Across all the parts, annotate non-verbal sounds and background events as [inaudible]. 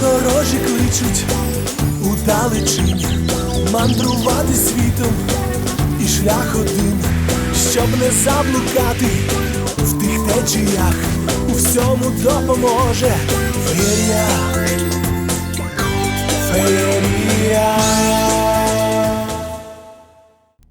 Подорожі кличуть у далечінь, мандрувати світом і шлях один, щоб не заблукати в тих течіях, у всьому допоможе феєрія, феєрія.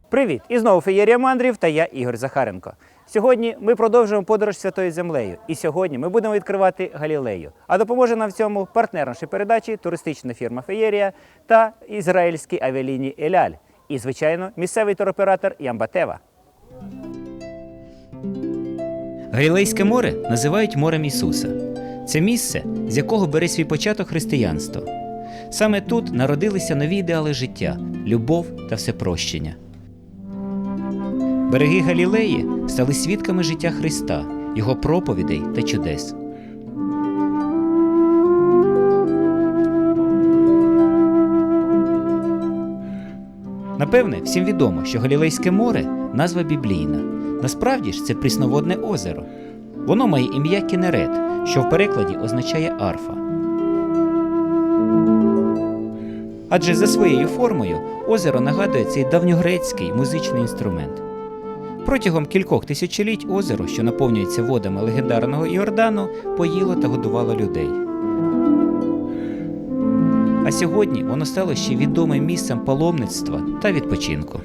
Привіт! І знову феєрія мандрів та я Ігор Захаренко. Сьогодні ми продовжуємо подорож святою землею. І сьогодні ми будемо відкривати Галілею. А допоможе нам в цьому партнер нашої передачі, туристична фірма Феєрія та ізраїльські авіалінії Еляль. І, звичайно, місцевий туроператор Ямбатева. Галілейське море називають морем Ісуса. Це місце, з якого бере свій початок християнство. Саме тут народилися нові ідеали життя, любов та всепрощення. Береги Галілеї стали свідками життя Христа, Його проповідей та чудес. Напевне, всім відомо, що Галілейське море назва біблійна. Насправді ж це прісноводне озеро. Воно має ім'я Кінерет, що в перекладі означає арфа. Адже за своєю формою озеро нагадує цей давньогрецький музичний інструмент. Протягом кількох тисячоліть озеро, що наповнюється водами легендарного Іордану, поїло та годувало людей. А сьогодні воно стало ще відомим місцем паломництва та відпочинку.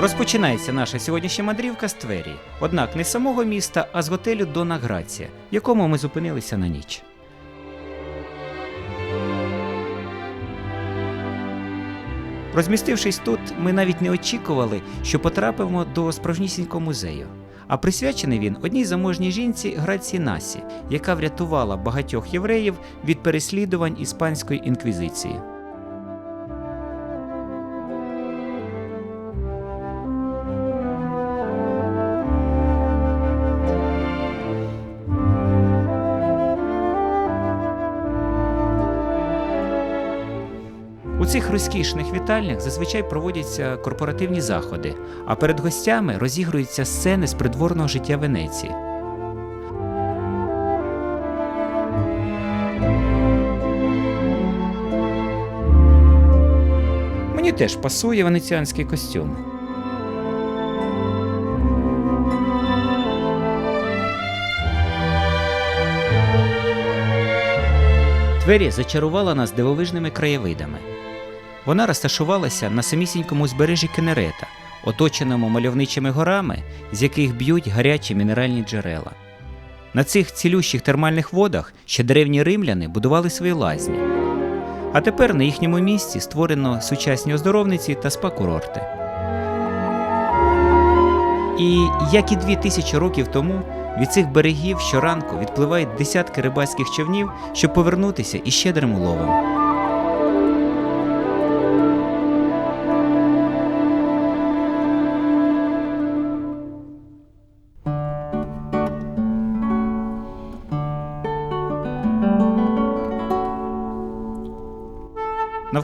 Розпочинається наша сьогоднішня мандрівка з Твері. Однак не з самого міста, а з готелю Дона Грація, в якому ми зупинилися на ніч. Розмістившись тут, ми навіть не очікували, що потрапимо до справжнісінького музею. А присвячений він одній заможній жінці Грації Насі, яка врятувала багатьох євреїв від переслідувань іспанської інквізиції. Цих розкішних вітальнях зазвичай проводяться корпоративні заходи, а перед гостями розігруються сцени з придворного життя Венеції. Мені теж пасує венеціанський костюм. Твері зачарувала нас дивовижними краєвидами. Вона розташувалася на самісінькому узбережжі Кенерета, оточеному мальовничими горами, з яких б'ють гарячі мінеральні джерела. На цих цілющих термальних водах ще древні римляни будували свої лазні. А тепер на їхньому місці створено сучасні оздоровниці та спа-курорти. І як і дві тисячі років тому, від цих берегів щоранку відпливають десятки рибальських човнів, щоб повернутися із щедрим уловом.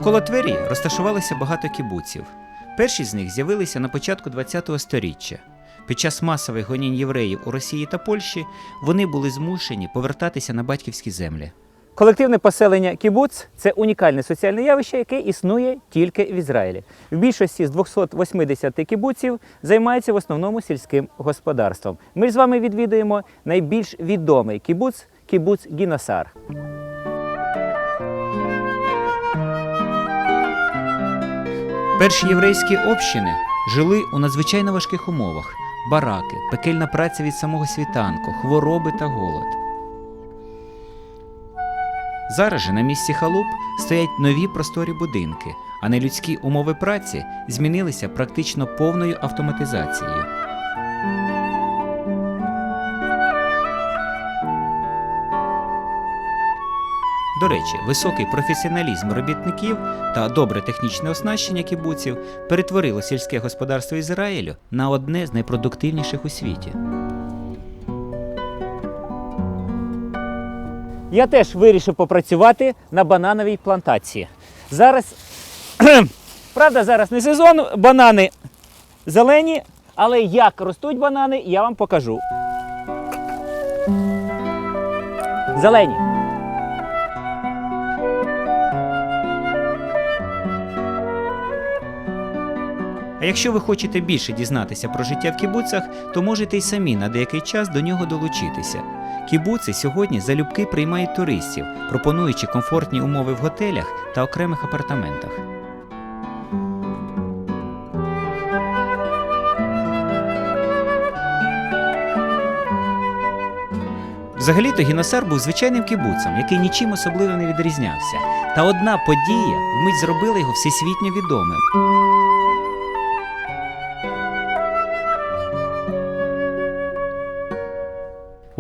Навколо Твері розташувалося багато кібуців. Перші з них з'явилися на початку ХХ століття. Під час масових гонінь євреїв у Росії та Польщі вони були змушені повертатися на батьківські землі. Колективне поселення кібуц це унікальне соціальне явище, яке існує тільки в Ізраїлі. В більшості з 280 кібуців займаються в основному сільським господарством. Ми з вами відвідуємо найбільш відомий кібуц кібуц Гіносар. Перші єврейські общини жили у надзвичайно важких умовах: бараки, пекельна праця від самого світанку, хвороби та голод. Зараз же на місці халуп стоять нові просторі будинки, а нелюдські умови праці змінилися практично повною автоматизацією. До речі, високий професіоналізм робітників та добре технічне оснащення кібуців перетворило сільське господарство Ізраїлю на одне з найпродуктивніших у світі. Я теж вирішив попрацювати на банановій плантації. Зараз, [clears throat] правда, зараз не сезон, банани зелені, але як ростуть банани, я вам покажу. Зелені. А якщо ви хочете більше дізнатися про життя в кібуцах, то можете й самі на деякий час до нього долучитися. Кібуци сьогодні залюбки приймають туристів, пропонуючи комфортні умови в готелях та окремих апартаментах. Взагалі-то Гіносар був звичайним кібуцем, який нічим особливо не відрізнявся. Та одна подія вмить зробила його всесвітньо відомим.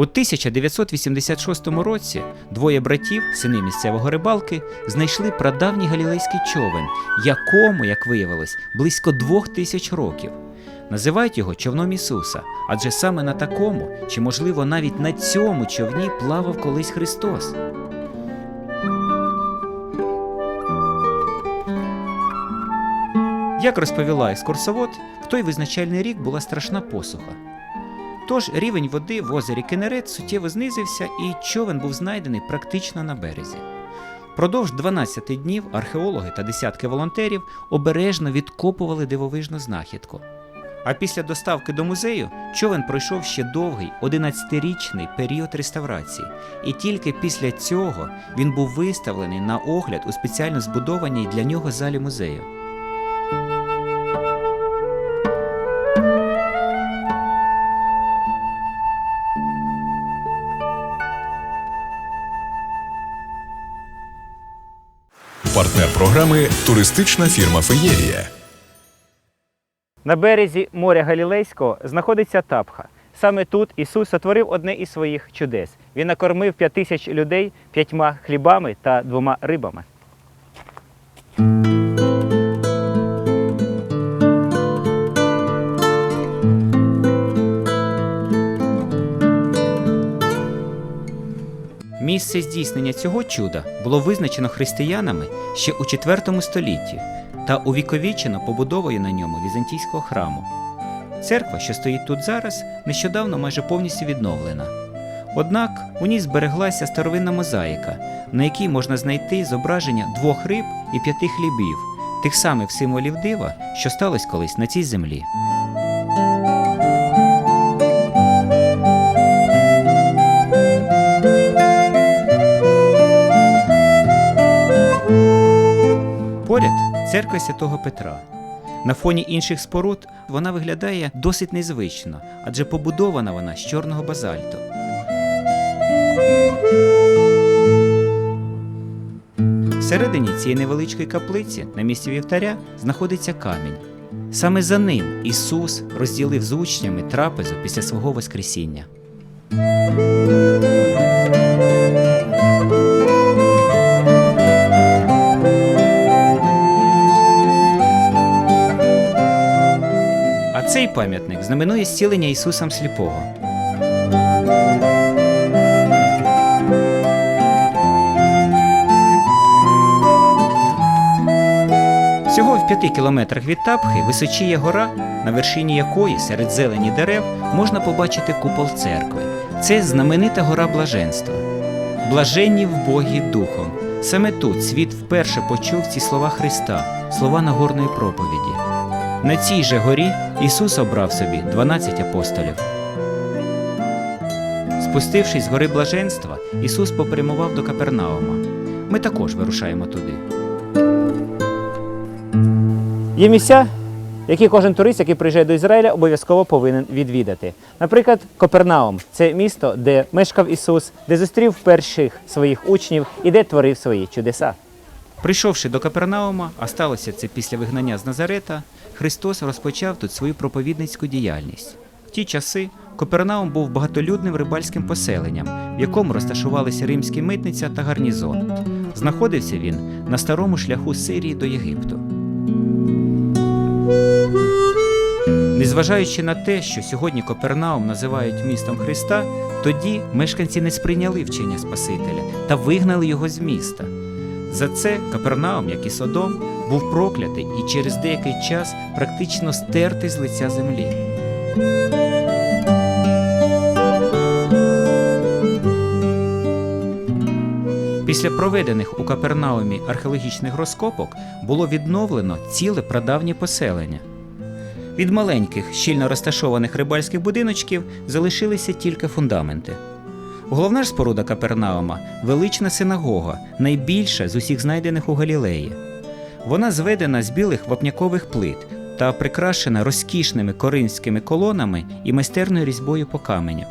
У 1986 році двоє братів, сини місцевого рибалки, знайшли прадавній галілейський човен, якому, як виявилось, близько двох тисяч років. Називають його човном Ісуса, адже саме на такому, чи можливо навіть на цьому човні плавав колись Христос. Як розповіла екскурсовод, в той визначальний рік була страшна посуха. Тож рівень води в озері Кенерет суттєво знизився, і човен був знайдений практично на березі. Продовж 12 днів археологи та десятки волонтерів обережно відкопували дивовижну знахідку. А після доставки до музею човен пройшов ще довгий 11-річний період реставрації, і тільки після цього він був виставлений на огляд у спеціально збудованій для нього залі музею. Програми туристична фірма Феєрія. На березі моря Галілейського знаходиться Тапха. Саме тут Ісус сотворив одне із своїх чудес. Він накормив п'ять тисяч людей п'ятьма хлібами та двома рибами. Місце здійснення цього чуда було визначено християнами ще у IV столітті та увіковічено побудовою на ньому візантійського храму. Церква, що стоїть тут зараз, нещодавно майже повністю відновлена. Однак у ній збереглася старовинна мозаїка, на якій можна знайти зображення двох риб і п'яти хлібів, тих самих символів дива, що сталося колись на цій землі. Поряд церква святого Петра. На фоні інших споруд вона виглядає досить незвично, адже побудована вона з чорного базальту. Всередині цієї невеличкої каплиці на місці вівтаря знаходиться камінь. Саме за ним Ісус розділив з учнями трапезу після свого Воскресіння. Цей пам'ятник знаменує зцілення Ісусом сліпого. Всього в п'яти кілометрах від Тапхи височіє гора, на вершині якої серед зелені дерев можна побачити купол церкви. Це знаменита гора блаженства. Блаженні в Богі духом. Саме тут світ вперше почув ці слова Христа, слова Нагорної проповіді. На цій же горі Ісус обрав собі 12 апостолів. Спустившись з гори блаженства, Ісус попрямував до Капернаума. Ми також вирушаємо туди. Є місця, які кожен турист, який приїжджає до Ізраїля, обов'язково повинен відвідати. Наприклад, Копернаум це місто, де мешкав Ісус, де зустрів перших своїх учнів і де творив свої чудеса. Прийшовши до Капернаума, а сталося це після вигнання з Назарета, Христос розпочав тут свою проповідницьку діяльність. В ті часи Копернаум був багатолюдним рибальським поселенням, в якому розташувалися римські митниця та гарнізон. Знаходився він на старому шляху Сирії до Єгипту. Незважаючи на те, що сьогодні Копернаум називають містом Христа, тоді мешканці не сприйняли вчення Спасителя та вигнали його з міста. За це Капернаум, як і Содом, був проклятий і через деякий час практично стертий з лиця землі. Після проведених у Капернаумі археологічних розкопок було відновлено ціле прадавнє поселення. Від маленьких, щільно розташованих рибальських будиночків залишилися тільки фундаменти. Головна ж споруда Капернаума велична синагога, найбільша з усіх знайдених у Галілеї. Вона зведена з білих вапнякових плит та прикрашена розкішними коринськими колонами і майстерною різьбою по каменю.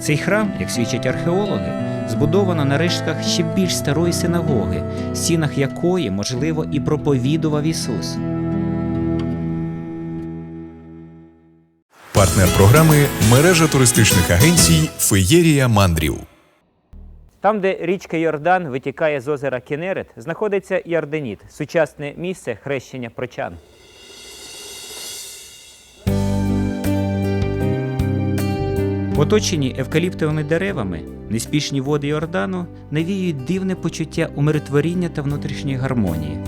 Цей храм, як свідчать археологи, збудовано на рештках ще більш старої синагоги, в стінах якої, можливо, і проповідував Ісус. Партнер програми мережа туристичних агенцій Феєрія Мандрів. Там, де річка Йордан витікає з озера Кенерет, знаходиться Ярденіт, сучасне місце хрещення прочан. Оточені евкаліптовими деревами, неспішні води Йордану навіюють дивне почуття умиротворіння та внутрішньої гармонії.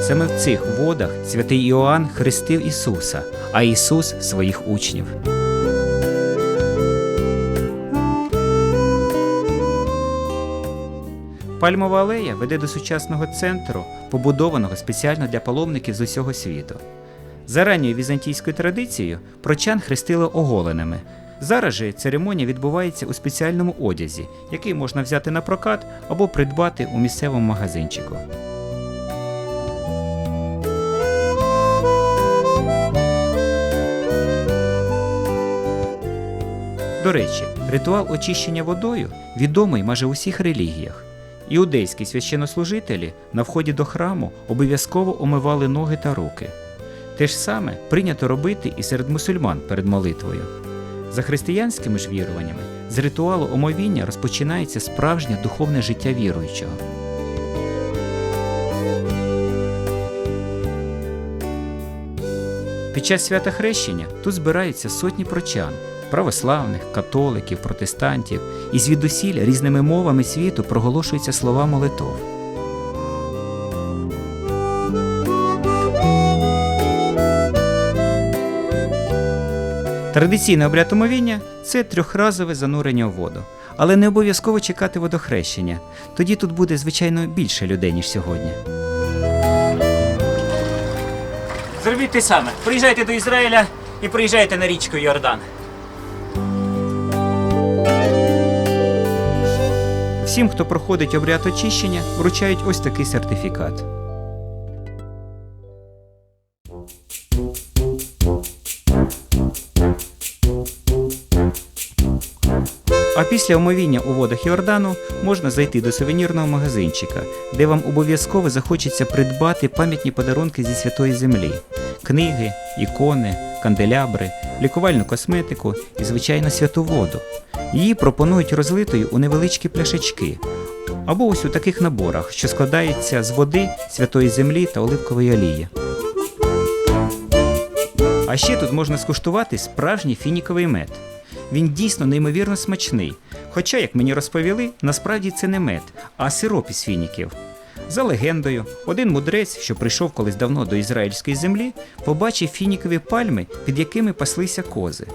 Саме в цих водах святий Іоанн хрестив Ісуса, а Ісус своїх учнів. Пальмова алея веде до сучасного центру, побудованого спеціально для паломників з усього світу. За ранньою візантійською традицією прочан хрестили оголеними. Зараз же церемонія відбувається у спеціальному одязі, який можна взяти на прокат або придбати у місцевому магазинчику. До речі, ритуал очищення водою відомий майже у всіх релігіях. Іудейські священнослужителі на вході до храму обов'язково омивали ноги та руки. Те ж саме прийнято робити і серед мусульман перед молитвою. За християнськими ж віруваннями, з ритуалу омовіння розпочинається справжнє духовне життя віруючого. Під час свята хрещення тут збираються сотні прочан, православних, католиків, протестантів, і звідусіль різними мовами світу проголошуються слова молитов. Традиційний обряд омовіння це трьохразове занурення у воду. Але не обов'язково чекати водохрещення. Тоді тут буде, звичайно, більше людей, ніж сьогодні. Зробіть те саме. Приїжджайте до Ізраїля і приїжджайте на річку Йордан. Всім, хто проходить обряд очищення, вручають ось такий сертифікат. А після омовіння у водах Йордану можна зайти до сувенірного магазинчика, де вам обов'язково захочеться придбати пам'ятні подарунки зі святої землі: книги, ікони, канделябри, лікувальну косметику і, звичайно, святу воду. Її пропонують розлитою у невеличкі пляшечки. Або ось у таких наборах, що складаються з води, святої землі та оливкової олії. А ще тут можна скуштувати справжній фініковий мед. Він дійсно неймовірно смачний. Хоча, як мені розповіли, насправді це не мед, а сироп із фініків. За легендою, один мудрець, що прийшов колись давно до ізраїльської землі, побачив фінікові пальми, під якими паслися кози.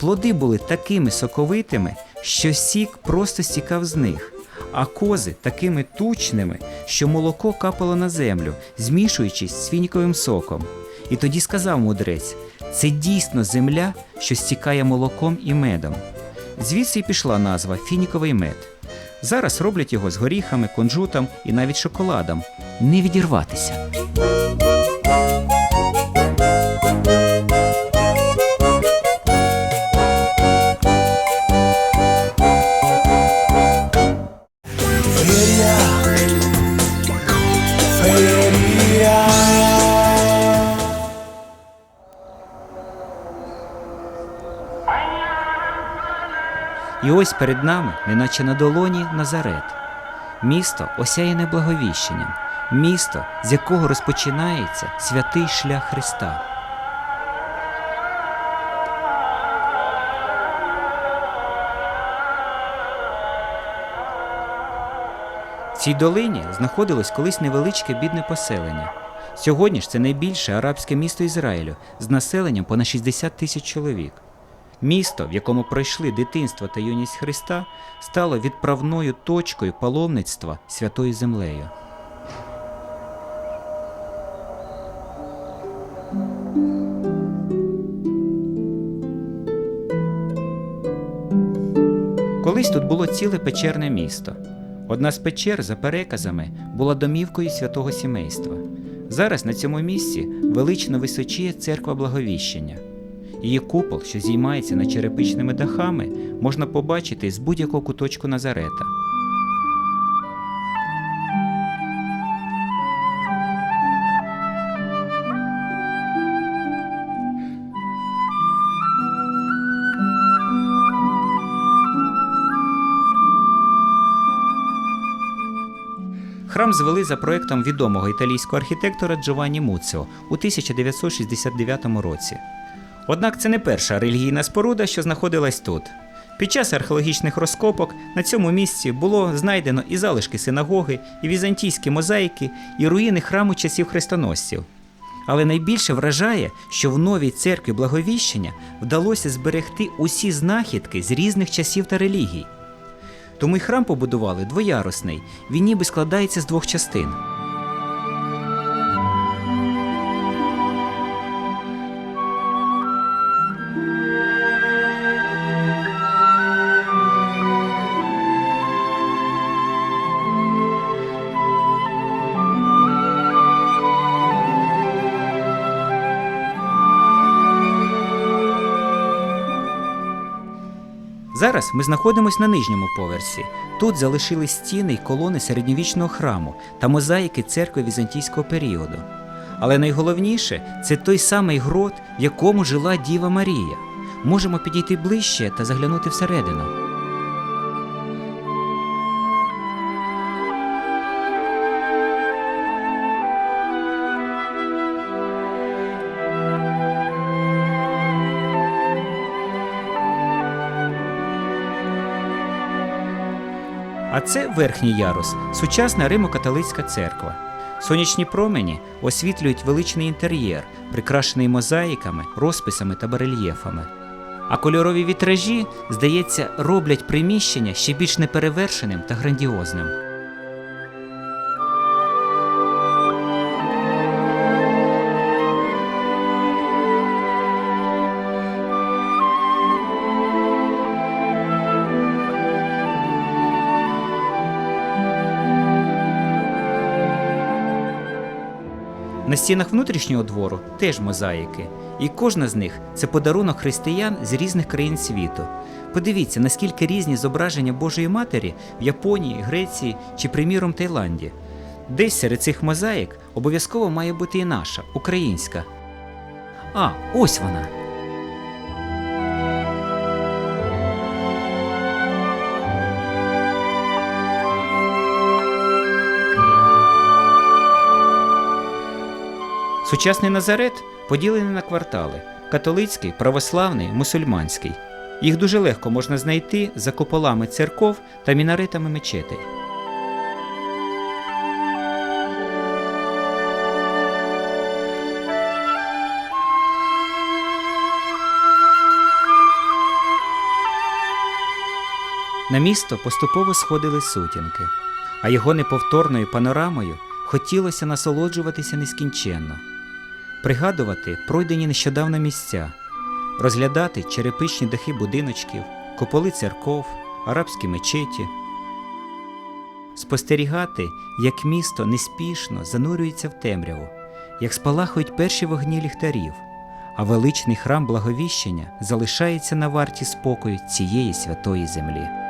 Плоди були такими соковитими, що сік просто стікав з них, а кози такими тучними, що молоко капало на землю, змішуючись з фініковим соком. І тоді сказав мудрець: це дійсно земля, що стікає молоком і медом. Звідси й пішла назва фініковий мед. Зараз роблять його з горіхами, кунжутом і навіть шоколадом. Не відірватися. Ось перед нами, неначе на долоні, Назарет. Місто осяяне благовіщенням, місто, з якого розпочинається святий шлях Христа. В цій долині знаходилось колись невеличке бідне поселення. Сьогодні ж це найбільше арабське місто Ізраїлю з населенням понад 60 тисяч чоловік. Місто, в якому пройшли дитинство та юність Христа, стало відправною точкою паломництва святою землею. Колись тут було ціле печерне місто. Одна з печер, за переказами, була домівкою святого сімейства. Зараз на цьому місці велично височіє церква Благовіщення. Її купол, що зіймається над черепичними дахами, можна побачити з будь-якого куточку Назарета. Храм звели за проектом відомого італійського архітектора Джованні Муціо у 1969 році. Однак це не перша релігійна споруда, що знаходилась тут. Під час археологічних розкопок на цьому місці було знайдено і залишки синагоги, і візантійські мозаїки, і руїни храму часів хрестоносців. Але найбільше вражає, що в новій церкві Благовіщення вдалося зберегти усі знахідки з різних часів та релігій. Тому й храм побудували двоярусний, він ніби складається з двох частин. Зараз ми знаходимося на нижньому поверсі. Тут залишились стіни й колони середньовічного храму та мозаїки церкви візантійського періоду. Але найголовніше це той самий грот, в якому жила Діва Марія. Можемо підійти ближче та заглянути всередину. Це верхній ярус, сучасна Римо-католицька церква. Сонячні промені освітлюють величний інтер'єр, прикрашений мозаїками, розписами та барельєфами. А кольорові вітражі, здається, роблять приміщення ще більш неперевершеним та грандіозним. На стінах внутрішнього двору теж мозаїки, і кожна з них це подарунок християн з різних країн світу. Подивіться, наскільки різні зображення Божої Матері в Японії, Греції чи, приміром, Таїланді. Десь серед цих мозаїк обов'язково має бути і наша, українська. А, ось вона. Сучасний Назарет поділений на квартали: католицький, православний, мусульманський. Їх дуже легко можна знайти за куполами церков та мінаретами мечетей. На місто поступово сходили сутінки, а його неповторною панорамою хотілося насолоджуватися нескінченно, пригадувати пройдені нещодавно місця, розглядати черепичні дахи будиночків, куполи церков, арабські мечеті, спостерігати, як місто неспішно занурюється в темряву, як спалахують перші вогні ліхтарів, а величний храм благовіщення залишається на варті спокою цієї святої землі.